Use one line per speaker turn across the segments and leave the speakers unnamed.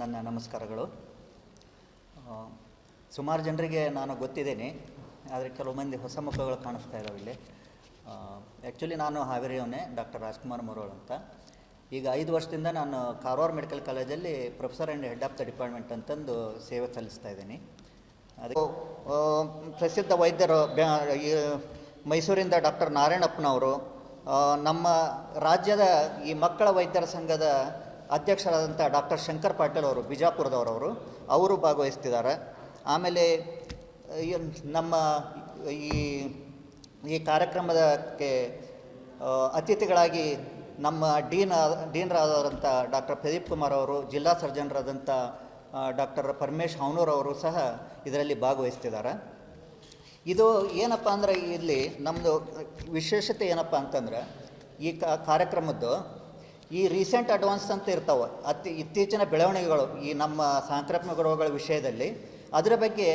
ನನ್ನ ನಮಸ್ಕಾರಗಳು. ಸುಮಾರು ಜನರಿಗೆ ನಾನು ಗೊತ್ತಿದ್ದೇನೆ, ಆದರೆ ಕೆಲವು ಮಂದಿ ಹೊಸ ಮುಖಗಳು ಕಾಣಿಸ್ತಾ ಇದ್ದಾವೆ ಇಲ್ಲಿ. ಆ್ಯಕ್ಚುಲಿ ನಾನು ಹಾವೇರಿಯವನೇ, ಡಾಕ್ಟರ್ ರಾಜ್ಕುಮಾರ್ ಮರೋಳ್ ಅಂತ. ಈಗ ಐದು ವರ್ಷದಿಂದ ನಾನು ಕಾರವಾರ ಮೆಡಿಕಲ್ ಕಾಲೇಜಲ್ಲಿ professor and head of the department ಅಂತಂದು ಸೇವೆ ಸಲ್ಲಿಸ್ತಾ ಇದ್ದೀನಿ. ಅದು ಪ್ರಸಿದ್ಧ ವೈದ್ಯರು ಮೈಸೂರಿಂದ ಡಾಕ್ಟರ್ ನಾರಾಯಣಪ್ಪನವರು ನಮ್ಮ ರಾಜ್ಯದ ಈ ಮಕ್ಕಳ ವೈದ್ಯರ ಸಂಘದ ಅಧ್ಯಕ್ಷರಾದಂಥ ಡಾಕ್ಟರ್ ಶಂಕರ್ ಪಾಟೀಲ್ ಅವರು, ಬಿಜಾಪುರದವರವರು, ಅವರು ಭಾಗವಹಿಸ್ತಿದ್ದಾರೆ. ಆಮೇಲೆ ನಮ್ಮ ಈ ಈ ಕಾರ್ಯಕ್ರಮದಕ್ಕೆ ಅತಿಥಿಗಳಾಗಿ ನಮ್ಮ ಡೀನ್ ಆದ- ಡೀನ್ರಾದಂಥ ಡಾಕ್ಟರ್ ಪ್ರದೀಪ್ ಕುಮಾರ್ ಅವರು, ಜಿಲ್ಲಾ ಸರ್ಜನ್ರಾದಂಥ ಡಾಕ್ಟರ್ ಪರಮೇಶ್ ಅವರು ಸಹ ಇದರಲ್ಲಿ ಭಾಗವಹಿಸ್ತಿದ್ದಾರೆ. ಇದು ಏನಪ್ಪ ಅಂದ್ರೆ ಇಲ್ಲಿ ನಮ್ಮದು ವಿಶೇಷತೆ ಏನಪ್ಪ ಅಂತಂದ್ರೆ, ಈ ಕಾರ್ಯಕ್ರಮದ್ದು ಈ ರೀಸೆಂಟ್ ಅಡ್ವಾನ್ಸ್ ಅಂತ ಇರ್ತಾವೆ, ಅತಿ ಇತ್ತೀಚಿನ ಬೆಳವಣಿಗೆಗಳು, ಈ ನಮ್ಮ ಸಾಂಕ್ರಾಮಿಕ ರೋಗಗಳ ವಿಷಯದಲ್ಲಿ. ಅದರ ಬಗ್ಗೆ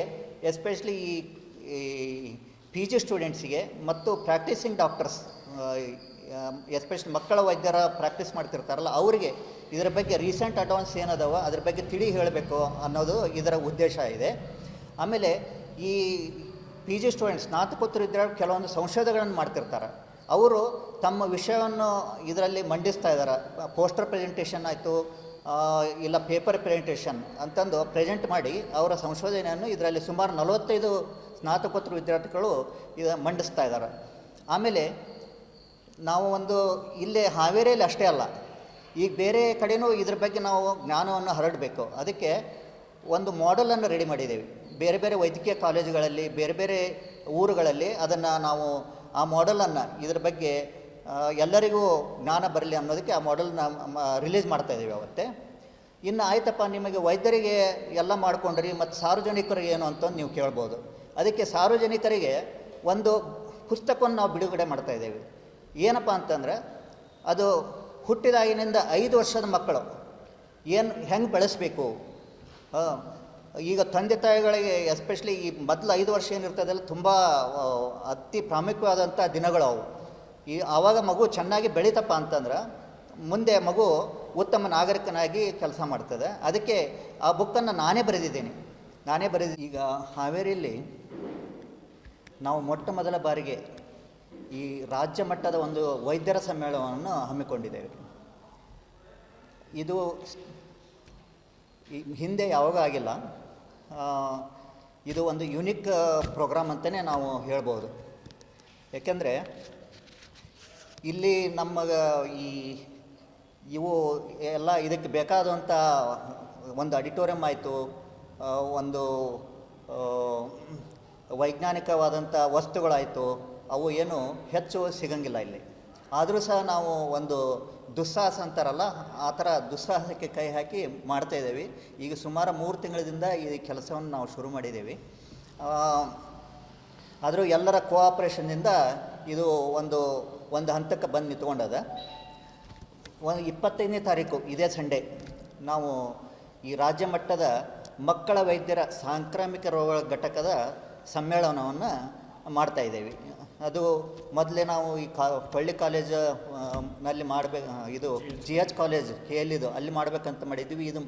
ಎಸ್ಪೆಷಲಿ ಈ ಪಿ ಜಿ ಸ್ಟೂಡೆಂಟ್ಸಿಗೆ ಮತ್ತು ಪ್ರಾಕ್ಟೀಸಿಂಗ್ ಡಾಕ್ಟರ್ಸ್ ಎಸ್ಪೆಷಲಿ ಮಕ್ಕಳ ವೈದ್ಯರ ಪ್ರಾಕ್ಟೀಸ್ ಮಾಡ್ತಿರ್ತಾರಲ್ಲ, ಅವರಿಗೆ ಇದರ ಬಗ್ಗೆ ರೀಸೆಂಟ್ ಅಡ್ವಾನ್ಸ್ ಏನದಾವ, ಅದ್ರ ಬಗ್ಗೆ ತಿಳಿ ಹೇಳಬೇಕು ಅನ್ನೋದು ಇದರ ಉದ್ದೇಶ ಇದೆ. ಆಮೇಲೆ ಈ ಪಿ ಜಿ ಸ್ಟೂಡೆಂಟ್ಸ್ ಸ್ನಾತಕೋತ್ತರ ಇದ್ದರೆ ಕೆಲವೊಂದು ಸಂಶೋಧನೆಗಳನ್ನು ಮಾಡ್ತಿರ್ತಾರೆ. ಅವರು ತಮ್ಮ ವಿಷಯವನ್ನು ಇದರಲ್ಲಿ ಮಂಡಿಸ್ತಾ ಇದ್ದಾರೆ. ಪೋಸ್ಟರ್ ಪ್ರೆಸೆಂಟೇಷನ್ ಆಯಿತು ಇಲ್ಲ ಪೇಪರ್ ಪ್ರೆಸೆಂಟೇಷನ್ ಅಂತಂದು ಪ್ರೆಸೆಂಟ್ ಮಾಡಿ ಅವರ ಸಂಶೋಧನೆಯನ್ನು ಇದರಲ್ಲಿ ಸುಮಾರು ನಲವತ್ತೈದು ಸ್ನಾತಕೋತ್ತರ ವಿದ್ಯಾರ್ಥಿಗಳು ಇದು ಮಂಡಿಸ್ತಾ ಇದ್ದಾರೆ. ಆಮೇಲೆ ನಾವು ಒಂದು ಇಲ್ಲೇ ಹಾವೇರಿಯಲ್ಲಿ ಅಷ್ಟೇ ಅಲ್ಲ, ಈಗ ಬೇರೆ ಕಡೆಯೂ ಇದ್ರ ಬಗ್ಗೆ ನಾವು ಜ್ಞಾನವನ್ನು ಹರಡಬೇಕು. ಅದಕ್ಕೆ ಒಂದು ಮಾಡೆಲನ್ನು ರೆಡಿ ಮಾಡಿದ್ದೇವೆ. ಬೇರೆ ಬೇರೆ ವೈದ್ಯಕೀಯ ಕಾಲೇಜುಗಳಲ್ಲಿ, ಬೇರೆ ಬೇರೆ ಊರುಗಳಲ್ಲಿ ಅದನ್ನು ನಾವು ಆ ಮಾಡೆಲನ್ನು ಇದ್ರ ಬಗ್ಗೆ ಎಲ್ಲರಿಗೂ ಜ್ಞಾನ ಬರಲಿ ಅನ್ನೋದಕ್ಕೆ ಆ ಮಾಡೆಲ್ನ ರಿಲೀಸ್ ಮಾಡ್ತಾ ಇದ್ದೀವಿ ಅವತ್ತೆ. ಇನ್ನು ಆಯ್ತಪ್ಪ, ನಿಮಗೆ ವೈದ್ಯರಿಗೆ ಎಲ್ಲ ಮಾಡ್ಕೊಂಡ್ರಿ, ಮತ್ತು ಸಾರ್ವಜನಿಕರಿಗೆ ಏನು ಅಂತಂದು ನೀವು ಕೇಳ್ಬೋದು. ಅದಕ್ಕೆ ಸಾರ್ವಜನಿಕರಿಗೆ ಒಂದು ಪುಸ್ತಕವನ್ನು ನಾವು ಬಿಡುಗಡೆ ಮಾಡ್ತಾ ಇದ್ದೇವೆ. ಏನಪ್ಪ ಅಂತಂದರೆ, ಅದು ಹುಟ್ಟಿದಾಗಿನಿಂದ ಐದು ವರ್ಷದ ಮಕ್ಕಳು. ಏನು, ಹೆಂಗೆ ಬೆಳೆಸಬೇಕು? ಈಗ ತಂದೆ ತಾಯಿಗಳಿಗೆ ಎಸ್ಪೆಷಲಿ ಈ ಮೊದಲು ಐದು ವರ್ಷ ಏನಿರ್ತದಲ್ಲ ತುಂಬ ಅತಿ ಪ್ರಾಮುಖ್ಯವಾದಂಥ ದಿನಗಳು ಅವು. ಈ ಆವಾಗ ಮಗು ಚೆನ್ನಾಗಿ ಬೆಳೀತಪ್ಪ ಅಂತಂದ್ರೆ, ಮುಂದೆ ಮಗು ಉತ್ತಮ ನಾಗರಿಕನಾಗಿ ಕೆಲಸ ಮಾಡ್ತದೆ. ಅದಕ್ಕೆ ಆ ಬುಕ್ಕನ್ನು ನಾನೇ ಬರೆದಿದ್ದೀನಿ. ನಾನೇ ಬರೆದಿ, ಈಗ ಹಾವೇರಿಯಲ್ಲಿ ನಾವು ಮೊಟ್ಟ ಮೊದಲ ಬಾರಿಗೆ ಈ ರಾಜ್ಯ ಮಟ್ಟದ ಒಂದು ವೈದ್ಯರ ಸಮ್ಮೇಳನವನ್ನು ಹಮ್ಮಿಕೊಂಡಿದ್ದೇವೆ. ಇದು ಈ ಹಿಂದೆ ಯಾವಾಗ ಆಗಿಲ್ಲ. ಇದು ಒಂದು ಯುನಿಕ್ ಪ್ರೋಗ್ರಾಮ್ ಅಂತಲೇ ನಾವು ಹೇಳ್ಬೋದು. ಏಕೆಂದರೆ ಇಲ್ಲಿ ನಮ್ಮ ಈ, ಇವು ಎಲ್ಲ ಇದಕ್ಕೆ ಬೇಕಾದಂಥ ಒಂದು ಅಡಿಟೋರಿಯಂ ಆಯಿತು. ಒಂದು ವೈಜ್ಞಾನಿಕವಾದಂಥ ವಸ್ತುಗಳಾಯಿತು. ಅವು ಏನು ಹೆಚ್ಚು ಸಿಗಂಗಿಲ್ಲ ಇಲ್ಲಿ. ಆದರೂ ಸಹ ನಾವು ಒಂದು ದುಸ್ಸಾಹಸ ಅಂತಾರಲ್ಲ, ಆ ಥರ ದುಸ್ಸಾಹಸಕ್ಕೆ ಕೈ ಹಾಕಿ ಮಾಡ್ತಾಯಿದ್ದೇವೆ ಈಗ ಸುಮಾರು ಮೂರು ತಿಂಗಳಿಂದ ಈ ಕೆಲಸವನ್ನು ನಾವು ಶುರು ಮಾಡಿದ್ದೇವೆ. ಆದರೂ ಎಲ್ಲರ ಕೋಆಪ್ರೇಷನ್ನಿಂದ ಇದು ಒಂದು ಒಂದು ಹಂತಕ್ಕೆ ಬಂದು ನಿಂತ್ಕೊಂಡದ. ಒಂದು ಇಪ್ಪತ್ತೈದನೇ ತಾರೀಕು, ಇದೇ ಸಂಡೇ, ನಾವು ಈ ರಾಜ್ಯ ಮಟ್ಟದ ಮಕ್ಕಳ ವೈದ್ಯರ ಸಾಂಕ್ರಾಮಿಕ ರೋಗಗಳ ಘಟಕದ ಸಮ್ಮೇಳನವನ್ನು ಮಾಡ್ತಾ ಇದ್ದೇವೆ. ಅದು ಮೊದಲೇ ನಾವು ಈ ಕಾ, ಪಳ್ಳಿ ಕಾಲೇಜ್ನಲ್ಲಿ ಮಾಡಬೇಕು ಇದು G H college K L ಇದು, ಅಲ್ಲಿ ಮಾಡಬೇಕಂತ ಮಾಡಿದ್ವಿ ಇದು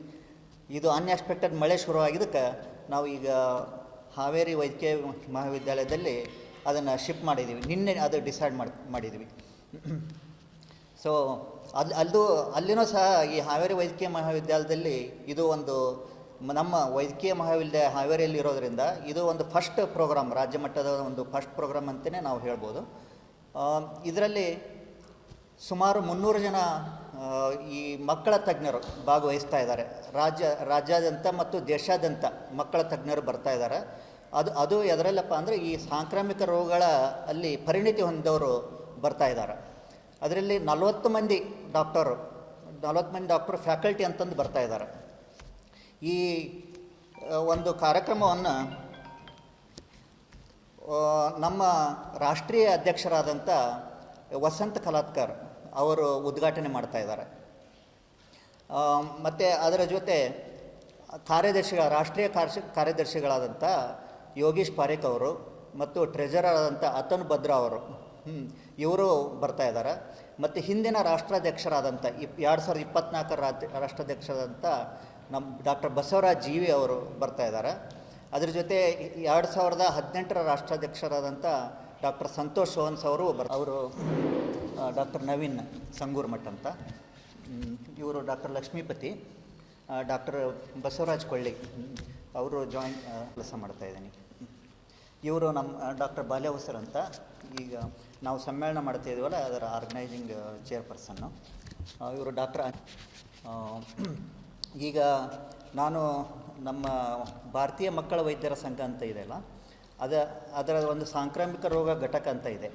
ಇದು ಅನ್ಎಕ್ಸ್ಪೆಕ್ಟೆಡ್ ಮಳೆ ಶುರುವಾಗಿದ್ದಕ್ಕೆ ನಾವು ಈಗ ಹಾವೇರಿ ವೈದ್ಯಕೀಯ ಮಹಾವಿದ್ಯಾಲಯದಲ್ಲಿ ಅದನ್ನು ಶಿಫ್ಟ್ ಮಾಡಿದ್ದೀವಿ. ನಿನ್ನೆ ಅದು ಡಿಸೈಡ್ ಮಾಡಿ ಮಾಡಿದ್ವಿ ಸೊ ಅಲ್ಲಿ ಅಲ್ಲೂ ಅಲ್ಲಿನೂ ಸಹ ಈ ಹಾವೇರಿ ವೈದ್ಯಕೀಯ ಮಹಾವಿದ್ಯಾಲಯದಲ್ಲಿ ಇದು ಒಂದು ನಮ್ಮ ವೈದ್ಯಕೀಯ ಮಹಾವಿದ್ಯಾಲಯ ಹಾವೇರಿಯಲ್ಲಿ ಇರೋದರಿಂದ ಇದು ಒಂದು ಫಸ್ಟ್ ಪ್ರೋಗ್ರಾಮ್ ರಾಜ್ಯ ಮಟ್ಟದ ಒಂದು ಫಸ್ಟ್ ಪ್ರೋಗ್ರಾಮ್ ಅಂತಲೇ ನಾವು ಹೇಳ್ಬೋದು. ಇದರಲ್ಲಿ ಸುಮಾರು ಮುನ್ನೂರು ಜನ ಈ ಮಕ್ಕಳ ತಜ್ಞರು ಭಾಗವಹಿಸ್ತಾ ಇದ್ದಾರೆ. ರಾಜ್ಯ, ರಾಜ್ಯಾದ್ಯಂತ ಮತ್ತು ದೇಶಾದ್ಯಂತ ಮಕ್ಕಳ ತಜ್ಞರು ಬರ್ತಾ ಇದ್ದಾರೆ. ಅದು ಅದು ಎದರಲ್ಲಪ್ಪ ಅಂದರೆ ಈ ಸಾಂಕ್ರಾಮಿಕ ರೋಗಗಳ ಅಲ್ಲಿ ಪರಿಣಿತಿ ಹೊಂದವರು ಬರ್ತಾ ಇದ್ದಾರೆ. ಅದರಲ್ಲಿ ನಲವತ್ತು ಮಂದಿ ಡಾಕ್ಟರು ನಲವತ್ತು ಮಂದಿ ಡಾಕ್ಟರ್ ಫ್ಯಾಕಲ್ಟಿ ಅಂತಂದು ಬರ್ತಾ ಇದ್ದಾರೆ. ಈ ಒಂದು ಕಾರ್ಯಕ್ರಮವನ್ನು ನಮ್ಮ ರಾಷ್ಟ್ರೀಯ ಅಧ್ಯಕ್ಷರಾದಂಥ ವಸಂತ ಕಲಾತ್ಕರ್ ಅವರು ಉದ್ಘಾಟನೆ ಮಾಡ್ತಾ ಇದ್ದಾರೆ. ಮತ್ತು ಅದರ ಜೊತೆ ಕಾರ್ಯದರ್ಶಿಗಳ, ರಾಷ್ಟ್ರೀಯ ಕಾರ್ಯ ಕಾರ್ಯದರ್ಶಿಗಳಾದಂಥ ಯೋಗೀಶ್ ಪಾರೇಖ್ ಅವರು ಮತ್ತು ಟ್ರೆಜರರ್ ಆದಂಥ ಅತನ್ ಭದ್ರಾ ಅವರು ಇವರು ಬರ್ತಾ ಇದ್ದಾರೆ. ಮತ್ತು ಹಿಂದಿನ ರಾಷ್ಟ್ರಾಧ್ಯಕ್ಷರಾದಂಥ ಇಪ್, ಎರಡು ಸಾವಿರದ ಇಪ್ಪತ್ನಾಲ್ಕರ ರಾಜ್ಯ ರಾಷ್ಟ್ರಾಧ್ಯಕ್ಷರಾದಂಥ ನಮ್ಮ ಡಾಕ್ಟರ್ ಬಸವರಾಜ್ ಜೀವಿ ಅವರು ಬರ್ತಾ ಇದ್ದಾರೆ. ಅದ್ರ ಜೊತೆ ಎರಡು ಸಾವಿರದ ಹದಿನೆಂಟರ ರಾಷ್ಟ್ರಾಧ್ಯಕ್ಷರಾದಂಥ ಡಾಕ್ಟರ್ ಸಂತೋಷ್ ಸೋನ್ಸ್ ಅವರು ಬರ್, ಅವರು ಡಾಕ್ಟರ್ ನವೀನ್ ಸಂಗೂರ್ ಮಠ್ ಅಂತ ಇವರು ಡಾಕ್ಟರ್ ಲಕ್ಷ್ಮೀಪತಿ ಡಾಕ್ಟರ್ ಬಸವರಾಜ್ ಕೊಳ್ಳಿ ಅವರು ಜಾಯಿನ್ ಕೆಲಸ ಮಾಡ್ತಾ ಇದ್ದೀನಿ. ಇವರು ನಮ್ಮ ಡಾಕ್ಟರ್ ಬಾಲ್ಯವಸರ್ ಅಂತ. ಈಗ ನಾವು ಸಮ್ಮೇಳನ ಮಾಡ್ತಾ ಇದ್ದೀವಲ್ಲ ಅದರ ಆರ್ಗನೈಸಿಂಗ್ ಚೇರ್ಪರ್ಸನ್ನು ಇವರು ಡಾಕ್ಟರ್ ಈಗ ನಾನು ನಮ್ಮ ಭಾರತೀಯ ಮಕ್ಕಳ ವೈದ್ಯರ ಸಂಘ ಅಂತ ಇದೆಯಲ್ಲ ಅದ, ಅದರ ಒಂದು ಸಾಂಕ್ರಾಮಿಕ ರೋಗ ಘಟಕ ಅಂತ ಇದೆ.